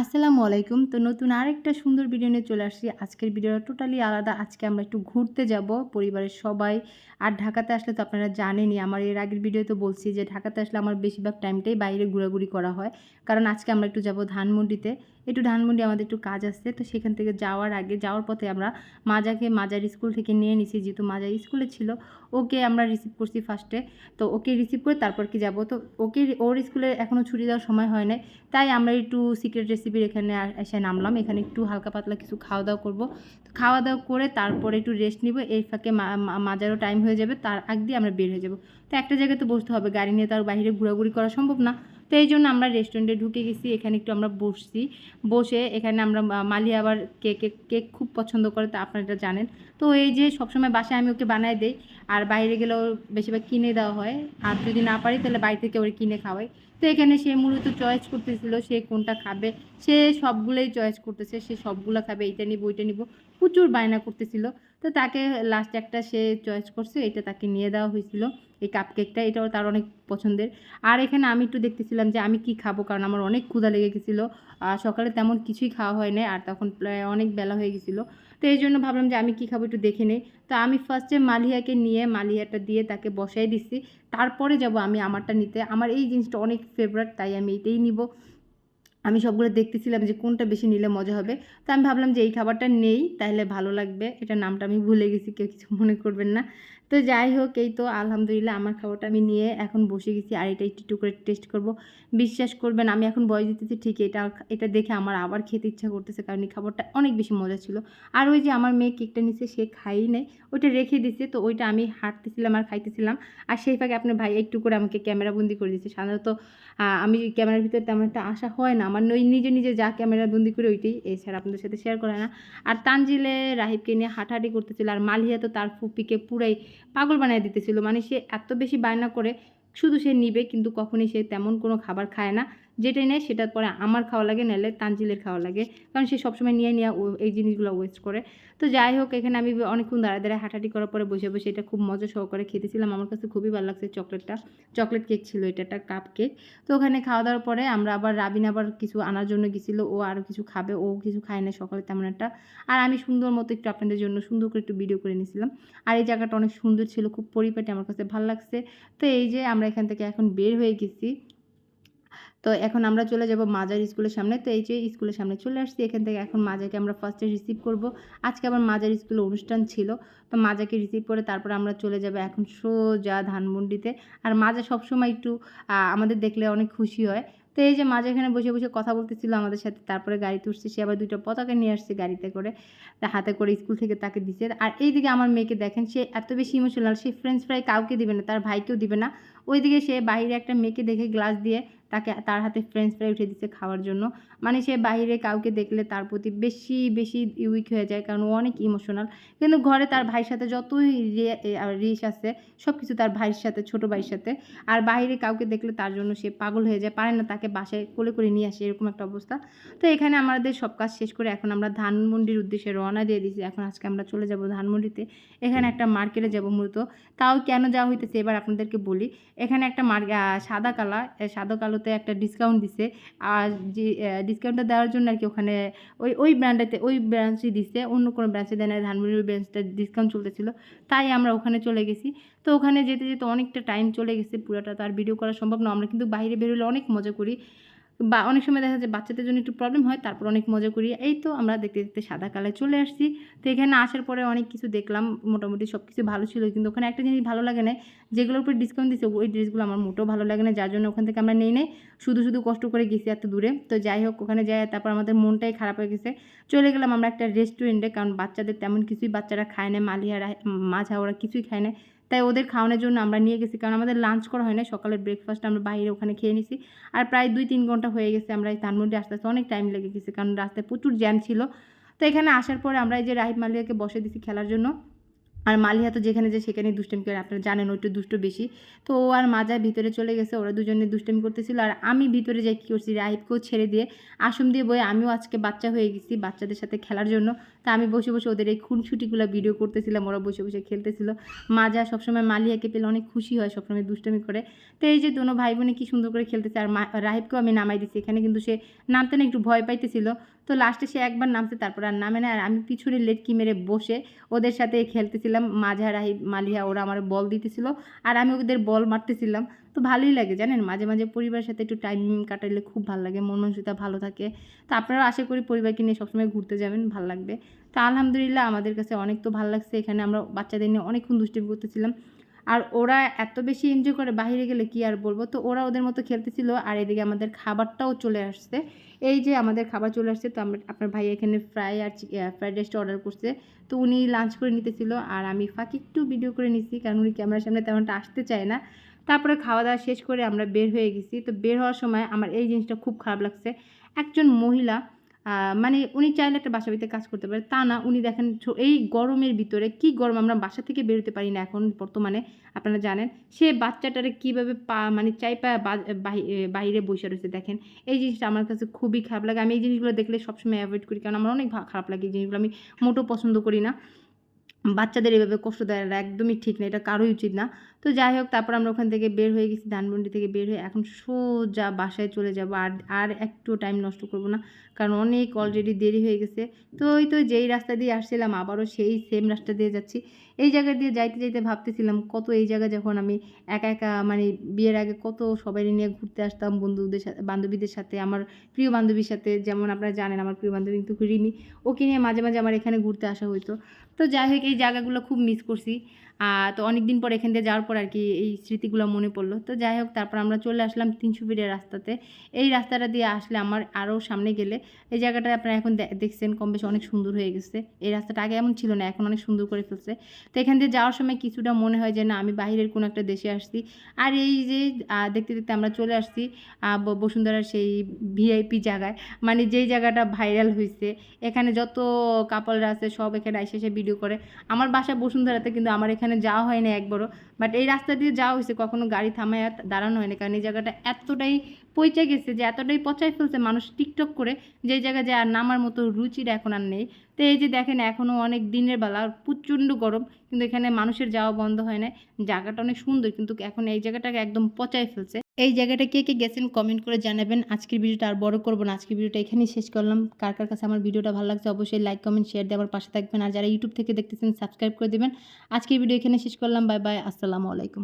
আসসালামু আলাইকুম। তো নতুন আরেকটা সুন্দর ভিডিও নিয়ে চলে আসছি। আজকের ভিডিওটা টোটালি আলাদা। আজকে আমরা একটু ঘুরতে যাব। পরিবারের সবাই। আর ঢাকাতে আসলে তো আপনারা জানেনই, আমার এর আগের ভিডিও তো বলছি যে ঢাকাতে আসলে আমার বেশিরভাগ টাইমটাই বাইরে ঘোরাঘুরি করা হয়। কারণ আজকে আমরা একটু যাব ধানমন্ডিতে। একটু ধানমন্ডি আমাদের একটু কাজ আসছে তো সেখান থেকে যাওয়ার আগে, যাওয়ার পথে আমরা মাজাকে, মাজার স্কুল থেকে নিয়ে নিছি। যেহেতু মাজার স্কুলে ছিল, ওকে আমরা রিসিভ করছি ফার্স্টে তো ওকে রিসিভ করে তারপর কি যাব? তো ওকে, ওর স্কুলে এখনও ছুটি দেওয়ার সময় হয় নাই। তাই আমরা একটু সিক্রেট রেসিপির এখানে এসে নামলাম। এখানে একটু হালকা পাতলা কিছু খাওয়া দাওয়া করব। তো খাওয়া দাওয়া করে তারপরে একটু রেস্ট নিব। এই ফাঁকে মাজারও টাইম হয়ে যাবে। তার আগ দিয়ে আমরা বের হয়ে যাব। তো একটা জায়গায় তো বসতে হবে। গাড়ি নিয়ে তার বাইরে ঘোরাঘুরি করা সম্ভব না। তো এই জন্য আমরা রেস্টুরেন্টে ঢুকে গেছি, এখানে একটু আমরা বসছি। বসে এখানে আমরা মালি আবার কেক কেক খুব পছন্দ করে, তা আপনারা এটা জানেন। তো এই যে সবসময় বাসায় আমি ওকে বানায় দেই, আর বাইরে গেলেও বেশিরভাগ কিনে দেওয়া হয়। আর যদি না পারি, তাহলে বাড়ি থেকে ওর কিনে খাওয়াই। তো এখানে সে মূলত চয়েস করতেছিল, সে কোনটা খাবে, সে সবগুলোই চয়েস করতেছে, সে সবগুলো খাবে, এইটা নিব, ওইটা নিব। প্রচুর বায়না করতেছিল। তো তাকে লাস্ট একটা সে চয়েস করছে, এটা তাকে নিয়ে দেওয়া হয়েছিল, এই কাপ কেকটা এটাও তার অনেক পছন্দের। আর এখানে আমি একটু দেখতেছিলাম যে আমি কি খাব, কারণ আমার অনেক ক্ষুধা লেগে গেছিল, আর সকালে তেমন কিছুই খাওয়া হয় না আর তখন প্রায় অনেক বেলা হয়ে গেছিল। তো এই জন্য ভাবলাম যে আমি কি খাব একটু দেখে নেই। তো আমি ফার্স্টে মালিয়াকে নিয়ে মালিয়াটা দিয়ে তাকে বসাই দিচ্ছি তারপরে যাব আমি আমারটা নিতে। আমার এই জিনিসটা অনেক ফেভারিট তাই আমি এটাই নিব। আমি সবগুলো দেখতেছিলাম যে কোনটা বেশি নিলে মজা হবে। তো আমি ভাবলাম যে এই খাবারটা নেই তাহলে ভালো লাগবে। এটা নামটা আমি ভুলে গেছি, কেউ কিছু মনে করবেন না। তো যাই হোক, এই তো আলহামদুলিল্লাহ আমার খাবারটা আমি নিয়ে এখন বসে গেছি আর এটা একটু একটু করে টেস্ট করব। বিশ্বাস করবেন, আমি এখন বয়স দিতেছি ঠিক এটা এটা দেখে আমার আবার খেতে ইচ্ছা করতেছে কারণ এই খাবারটা অনেক বেশি মজা ছিল। আর ওই যে আমার মেয়ে কেকটা নিচ্ছে সে খাই নেই, ওইটা রেখে দিছে, তো ওইটা আমি হাঁটতেছিলাম আর খাইতেছিলাম। আর সেই ফাঁকে আপনার ভাই একটু করে আমাকে ক্যামেরা বন্দি করে দিচ্ছে সাধারণত আমি ক্যামেরার ভিতরে তেমন একটা আশা হয় না। আমার ওই নিজে নিজে যা ক্যামেরা বন্দি করে ওইটাই, এছাড়া আপনাদের সাথে শেয়ার করে না। আর তানজিলে রাহিবকে নিয়ে হাঁটাহাঁটি করতেছিল, আর মালিয়া তো তার ফুপিকে পুরাই পাগল বানিয়ে দিতেছিল। মানে সে এত বেশি বায়না করে শুধু সে নিবে, কিন্তু কখনই সে তেমন কোনো খাবার খায় না। যেটাই নেয় সেটার পরে আমার খাওয়া লাগে, নাহলে তানজিলের খাওয়া লাগে। কারণ সে সবসময় নিয়ে নিয়ে এই জিনিসগুলো ওয়েস্ট করে। তো যাই হোক, এখানে আমি অনেকক্ষণ দাঁড়ায় দাঁড়ায় হাঁটাহাঁটি করার পরে বসে বসে এটা খুব মজা সহকারে খেতেছিলাম। আমার কাছে খুবই ভালো লাগছে চকলেটটা। চকলেট কেক ছিল এটা, একটা কাপ কেক তো ওখানে খাওয়া দাওয়ার পরে আমরা আবার রাবিন আবার কিছু আনার জন্য গেছিল। ও আরও কিছু খাবে, ও কিছু খায় না সকালে তেমন একটা। আর আমি সুন্দর মতো একটু আপনাদের জন্য সুন্দর করে একটু ভিডিও করে নিয়েছিলাম। আর এই জায়গাটা অনেক সুন্দর ছিল, খুব পরিপাটি আমার কাছে ভালো লাগছে। তো এই যে আমরা এখান থেকে এখন বের হয়ে গেছি। তো এখন আমরা চলে যাব মাজার স্কুলের সামনে। তো এই যে স্কুলের সামনে চলে আসছি, এখান থেকে এখন মাজাকে আমরা ফার্স্টে রিসিভ করব। আজকে আবার মাজার স্কুলে অনুষ্ঠান ছিল, তো মাজাকে রিসিভ করে তারপর আমরা চলে যাব এখন সোজা ধানমন্ডিতে। আর মাজা সবসময় একটু আমাদের দেখলে অনেক খুশি হয়। তো এই যে মাঝে এখানে বসে বসে কথা বলতেছিল আমাদের সাথে, তারপরে গাড়িতে উঠছে সে আবার দুইটা পতাকা নিয়ে আসছে গাড়িতে করে, তা হাতে করে স্কুল থেকে তাকে দিচ্ছে আর এইদিকে আমার মেয়েকে দেখেন, সে এত বেশি ইমোশনাল সে ফ্রেঞ্চ ফ্রাই কাউকে দিবে না, তার ভাইকেও দিবে না। ওইদিকে সে বাইরে একটা মেয়েকে দেখে গ্লাস দিয়ে তাকে তার হাতে ফ্রেঞ্চ ফ্রাই উঠে দিচ্ছে খাওয়ার জন্য। মানে সে বাইরে কাউকে দেখলে তার প্রতি বেশি বেশি উইক হয়ে যায় কারণ অনেক ইমোশনাল কিন্তু ঘরে তার ভাইয়ের সাথে যতই রিস আছে সব কিছু তার ভাইয়ের সাথে ছোট ভাইয়ের সাথে। আর বাইরে কাউকে দেখলে তার জন্য সে পাগল হয়ে যায় পারে না তাকে বাসায় কোলে করে নিয়ে আসে এরকম একটা অবস্থা। তো এখানে আমাদের সব কাজ শেষ করে এখন আমরা ধানমন্ডির উদ্দেশ্যে রওনা দিয়ে দিয়েছি। এখন আজকে আমরা চলে যাব ধানমন্ডিতে। এখানে একটা মার্কেটে যাব মূলত। তাও কেন যাওয়া হইতেছে এবার আপনাদেরকে বলি। এখানে একটা মার আহ, সাদা কালা সাদা সাদা কালোতে একটা ডিসকাউন্ট দিছে। আর যে ডিসকাউন্টটা দেওয়ার জন্য আর কি ওখানে ওই ওই ব্র্যান্ডেতে ওই ব্রাঞ্চই দিছে, অন্য কোনো ব্রাঞ্চে দেয় না ধানমন্ডির ব্রাঞ্চটা ডিসকাউন্ট চলতেছিল। তাই আমরা ওখানে চলে গেছি। তো ওখানে যেতে যেতে অনেকটা টাইম চলে গেছে পুরোটা, তো আর ভিডিও করা সম্ভব না। আমরা কিন্তু বাইরে বেরোলে অনেক মজা করি। বা অনেক সময় দেখা যায় বাচ্চাদের জন্য একটু প্রবলেম হয়, তারপর অনেক মজা করি। এই তো আমরা দেখতে দেখতে সাদা কালায় চলে আসছি। তো এখানে আসার পরে অনেক কিছু দেখলাম, মোটামুটি সব কিছু ভালো ছিল। কিন্তু ওখানে একটা জিনিস ভালো লাগে না, যেগুলোর উপর ডিসকাউন্ট দিচ্ছে ওই ড্রেসগুলো আমার মোটেও ভালো লাগে না। যার জন্য ওখান থেকে আমরা নেই নেই, শুধু শুধু কষ্ট করে গেছি এত দূরে। তো যাই হোক, ওখানে যাই, তারপর আমাদের মনটাই খারাপ হয়ে গেছে। চলে গেলাম আমরা একটা রেস্টুরেন্টে কারণ বাচ্চাদের তেমন কিছুই বাচ্চারা খায় না মালিয়ারা মাঝা ওরা কিছুই খায় না। তাই ওদের খাওয়ানোর জন্য আমরা নিয়ে গেছি। কারণ আমাদের লাঞ্চ করা হয় না সকালের ব্রেকফাস্ট আমরা বাইরে ওখানে খেয়ে নিছি। আর প্রায় দুই তিন ঘণ্টা হয়ে গেছে আমরা এই ধানমন্ডি আসতে আসতে অনেক টাইম লেগে গেছে, কারণ রাস্তায় প্রচুর জ্যাম ছিল। তো এখানে আসার পরে আমরা এই যে রাহিব মালিয়াকে বসে দিছি খেলার জন্য। আর মালিহা তো যেখানে যে সেখানে দুষ্টামি করে, আপনারা জানেন ওইটা দুষ্ট বেশি। তো ও আর মাজা ভিতরে চলে গেছে, ওরা দুজনে দুষ্টামি করতেছিল। আর আমি ভিতরে যাই কী করছি, রাহিবকেও ছেড়ে দিয়ে আসম দিয়ে বয়ে আমিও আজকে বাচ্চা হয়ে গেছি বাচ্চাদের সাথে খেলার জন্য। তা আমি বসে বসে ওদের এই খুনছুটিগুলো ভিডিও করতেছিলাম, ওরা বসে বসে খেলতেছিল। মাজা সবসময় মালিয়াকে পেলে অনেক খুশি হয়, সবসময় দুষ্টামি করে। তো এই যে দোনো ভাই বোনে কী সুন্দর করে খেলতেছে, আর রাহিবকেও আমি নামাই দিচ্ছি এখানে কিন্তু সে নামতে না একটু ভয় পাইতেছিল। তো লাস্টে সে একবার নামছে, তারপর আর নামে না। আর আমি পিছনে লেটকি মেরে বসে ওদের সাথে খেলতেছিলাম মাঝা রাহিব মালিয়া ওরা আমার বল দিতেছিল আর আমি ওদের বল মারতেছিলাম। তো ভালোই লাগে, জানেন? মাঝে মাঝে পরিবারের সাথে একটু টাইম কাটাইলে খুব ভালো লাগে, মন মানসিকতা ভালো থাকে। তো আপনারা আশা করি পরিবারকে নিয়ে সবসময় ঘুরতে যাবেন, ভালো লাগবে। তো আলহামদুলিল্লাহ আমাদের কাছে অনেক তো ভালো লাগছে। এখানে আমরা বাচ্চাদের নিয়ে অনেকক্ষণ দুষ্টিমি করতেছিলাম। আর ওরা এত বেশি এনজয় করে বাইরে গেলে কি আর বলব? তো ওরা ওদের মতো খেলতেছিল আর এদিকে আমাদের খাবারটাও চলে আসছে। এই যে আমাদের খাবার চলে আসছে, তো আমরা, আপনার ভাই এখানে ফ্রাই আর ফ্রাইড রাইসটা অর্ডার করছে। তো উনি লাঞ্চ করে নিতেছিল আর আমি ফাঁকি একটু ভিডিও করে নিছি, কারণ উনি ক্যামেরার সামনে তেমনটা আসতে চায় না। তারপরে খাওয়া দাওয়া শেষ করে আমরা বের হয়ে গেছি। তো বের হওয়ার সময় আমার এই জিনিসটা খুব খারাপ লাগছে। একজন মহিলা মানে উনি চাইলে একটা বাসা ভিতরে কাজ করতে পারে, তা না। উনি দেখেন এই গরমের ভিতরে কি গরম আমরা বাসা থেকে বেরোতে পারি না এখন বর্তমানে, আপনারা জানেন। সে বাচ্চাটারে কীভাবে পা মানে চাই পা বাইরে বসে রয়েছে দেখেন। এই জিনিসটা আমার কাছে খুবই খারাপ লাগে। আমি এই জিনিসগুলো দেখলে সবসময় অ্যাভয়েড করি, কারণ আমার অনেক খারাপ লাগে এই জিনিসগুলো। আমি মোটো পছন্দ করি না। বাচ্চাদের এভাবে কষ্ট দেয় একদমই ঠিক না, এটা কারোই উচিত না। তো যাই হোক, তারপর আমরা ওখান থেকে বের হয়ে গেছি, ধানমন্ডি থেকে বের হয়ে এখন সোজা বাসায় চলে যাব, আর আর একটু টাইম নষ্ট করব না, কারণ অনেক অলরেডি দেরি হয়ে গেছে। তো ওই তো যেই রাস্তা দিয়ে আসছিলাম, আবারও সেই সেম রাস্তা দিয়ে যাচ্ছি। এই জায়গা দিয়ে যাইতে যাইতে ভাবতেছিলাম, কত এই জায়গা যখন আমি একা একা মানে বিয়ের আগে কত সবাই নিয়ে ঘুরতে আসতাম, বন্ধুদের সাথে, বান্ধবীদের সাথে, আমার প্রিয় বান্ধবীর সাথে, যেমন আপনারা জানেন, আমার প্রিয় বান্ধবী কিন্তু রিমি, ওকে নিয়ে মাঝে মাঝে আমার এখানে ঘুরতে আসা হতো তো যাই হোক, এই জায়গাগুলো খুব মিস করছি। তো অনেক দিন পর এখান দিয়ে যাওয়ার পর আর কি এই স্মৃতিগুলো মনে পড়ল। তো যাই হোক, তারপর আমরা চলে আসলাম তিনশো ফিটের রাস্তাতে। এই রাস্তাটা দিয়ে আসলে আমার আরও সামনে গেলে এই জায়গাটা আপনারা এখন দেখছেন কম বেশি অনেক সুন্দর হয়ে গেছে। এই রাস্তাটা আগে এমন ছিল না, এখন অনেক সুন্দর করে ফেলছে। তো এখান দিয়ে যাওয়ার সময় কিছুটা মনে হয় যে, না, আমি বাইরের কোনো একটা দেশে আসছি। আর এই যে দেখতে দেখতে আমরা চলে আসছি বসুন্ধরার সেই ভিআইপি জায়গায়। মানে যেই জায়গাটা ভাইরাল হয়েছে এখানে যত কাপলরা আছে, সব এখানে এসে এসে ভিডিও করে। আমার বাসা বসুন্ধরাতে কিন্তু আমার এখানে যাওয়া হয় না একবারও। বাট এই রাস্তা দিয়ে যাওয়া হয়েছে, কখনো গাড়ি থামায় দাঁড়ানো হয় না কারণ এই জায়গাটা এতটাই পচে গেছে যে, এতটাই পচাই ফেলছে মানুষ টিকটক করে যে জায়গায় যায় আর নামার মতো রুচির এখন আর নেই। তো এই যে দেখেন এখনও অনেক দিনের বেলা প্রচণ্ড গরম, কিন্তু এখানে মানুষের যাওয়া বন্ধ হয় না জায়গাটা অনেক সুন্দর, কিন্তু এখন এই জায়গাটাকে একদম পচাই ফেলছে। এই জায়গাটা কে কে গেছেন কমেন্ট করে জানাবেন। আজকের ভিডিওটা আর বড় করব না। আজকের ভিডিওটা এখানেই শেষ করলাম। কার কার কাছে আমার ভিডিওটা ভালো লাগছে অবশ্যই লাইক কমেন্ট শেয়ার দিয়ে আমার পাশে থাকবেন। আর যারা ইউটিউব থেকে দেখতেছেন সাবস্ক্রাইব করে দেবেন। আজকের ভিডিও এখানে শেষ করলাম। বাই বাই আসসালামু আলাইকুম।